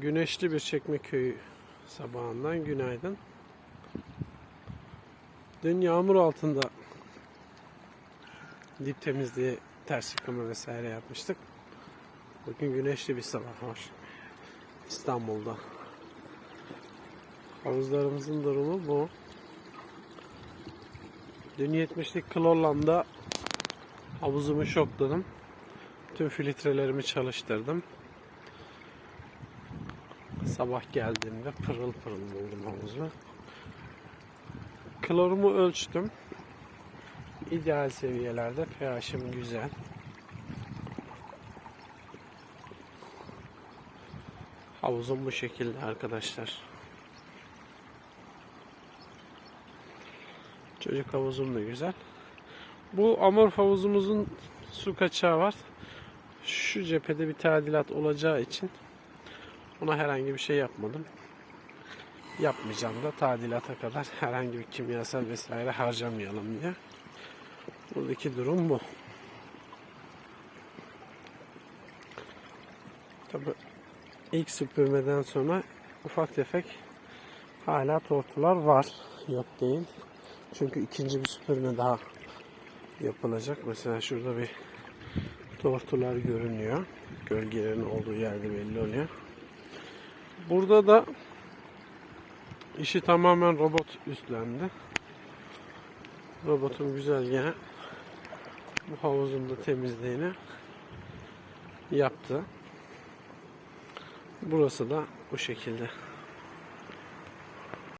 Güneşli bir Çekmeköy sabahından günaydın. Dün yağmur altında dip temizliği, ters yıkama vesaire yapmıştık. Bugün güneşli bir sabah var. İstanbul'da. Havuzlarımızın durumu bu. Dün 70'lik klorlamda havuzumu şokladım. Tüm filtrelerimi çalıştırdım. Sabah geldiğimde pırıl pırıl buldum havuzu. Klorumu ölçtüm. İdeal seviyelerde pH'im güzel. Havuzum bu şekilde arkadaşlar. Çocuk havuzum da güzel. Bu amorf havuzumuzun su kaçağı var. Şu cephede bir tadilat olacağı için ona herhangi bir şey yapmadım. Yapmayacağım da tadilata kadar herhangi bir kimyasal vesaire harcamayalım diye. Buradaki durum bu. Tabi ilk süpürmeden sonra ufak tefek hala tortular var. Yok değil. Çünkü ikinci bir süpürme daha yapılacak. Mesela şurada bir tortular görünüyor. Gölgelerin olduğu yerde belli oluyor. Burada da işi tamamen robot üstlendi. Robotun güzel bu havuzun da temizliğini yaptı. Burası da bu şekilde.